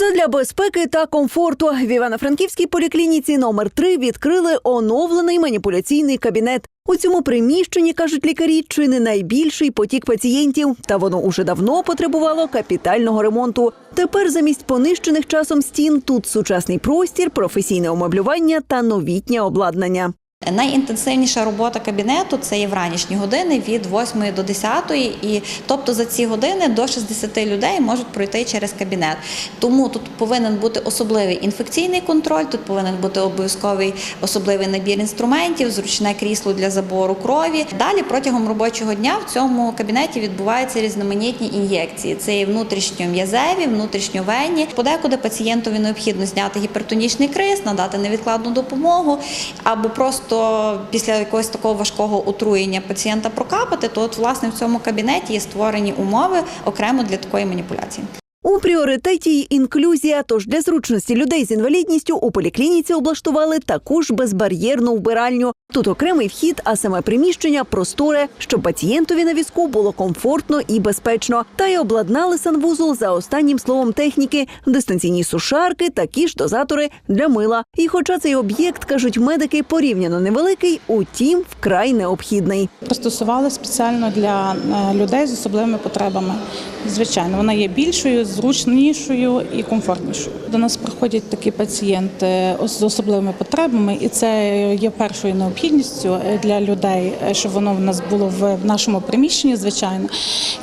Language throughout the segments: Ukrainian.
Задля безпеки та комфорту в Івано-Франківській поліклініці номер 3 відкрили оновлений маніпуляційний кабінет. У цьому приміщенні кажуть лікарі, чи не найбільший потік пацієнтів, та воно уже давно потребувало капітального ремонту. Тепер замість понищених часом стін тут сучасний простір, професійне умеблювання та новітнє обладнання. Найінтенсивніша робота кабінету це є вранішні години від 8 до 10, і тобто за ці години до 60 людей можуть пройти через кабінет. Тому тут повинен бути особливий інфекційний контроль, тут повинен бути обов'язковий особливий набір інструментів, зручне крісло для забору крові. Далі протягом робочого дня в цьому кабінеті відбуваються різноманітні ін'єкції. Це є внутрішньом'язеві, внутрішньовенні. Подекуди пацієнтові необхідно зняти гіпертонічний криз, надати невідкладну допомогу або просто після якогось такого важкого отруєння пацієнта прокапати, то от власне в цьому кабінеті є створені умови окремо для такої маніпуляції. У пріоритеті інклюзія. Тож для зручності людей з інвалідністю у поліклініці облаштували таку ж безбар'єрну вбиральню. Тут окремий вхід, а саме приміщення просторе, щоб пацієнтові на візку було комфортно і безпечно. Та й обладнали санвузол за останнім словом техніки, дистанційні сушарки, такі ж дозатори для мила. І хоча цей об'єкт кажуть медики порівняно невеликий, утім вкрай необхідний. Пристосували спеціально для е, людей з особливими потребами. Звичайно, вона є більшою, зручнішою і комфортнішою. До нас приходять такі пацієнти з особливими потребами, і це є першою необхідністю для людей, щоб воно в нас було в в нашому приміщенні, звичайно.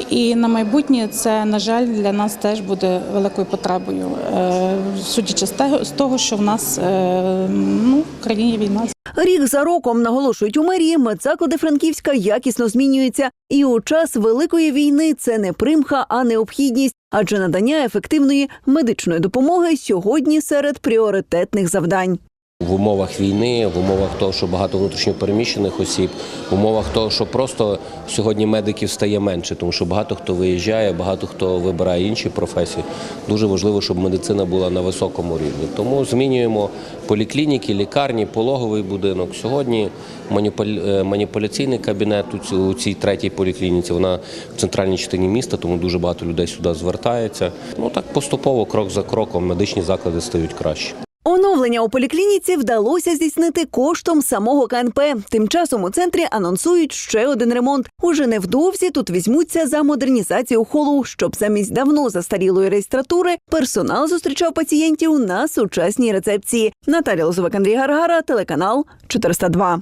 І на майбутнє це, на жаль, для нас теж буде великою потребою, е, судячи з того- що в нас е, ну, в країні війна. Рік за роком наголошують у мерії, медзаклади Франківська якісно змінюються. І у час великої війни це не примха, а необхідність, адже надання ефективної медичної допомоги сьогодні серед пріоритетних завдань. В умовах війни, в умовах того, що багато внутрішньопереміщених осіб, в умовах того, що просто сьогодні медиків стає менше, тому що багато хто виїжджає, багато хто вибирає інші професії. Дуже важливо, щоб медицина була на високому рівні. Тому змінюємо поліклініки, лікарні, пологовий будинок. Сьогодні е, маніпуляційний кабінет у цій третій поліклініці. Вона в центральній частині міста, тому дуже багато людей сюди звертається. Ну так поступово, крок за кроком, медичні заклади стають краще. Оновлення у поліклініці вдалося здійснити коштом самого КНП. Тим часом у центрі анонсують ще один ремонт. Уже невдовзі тут візьмуться за модернізацію холу, щоб замість давно застарілої реєстратури персонал зустрічав пацієнтів на сучасній рецепції. Наталя Лозовик, Андрій Гаргара, телеканал 402.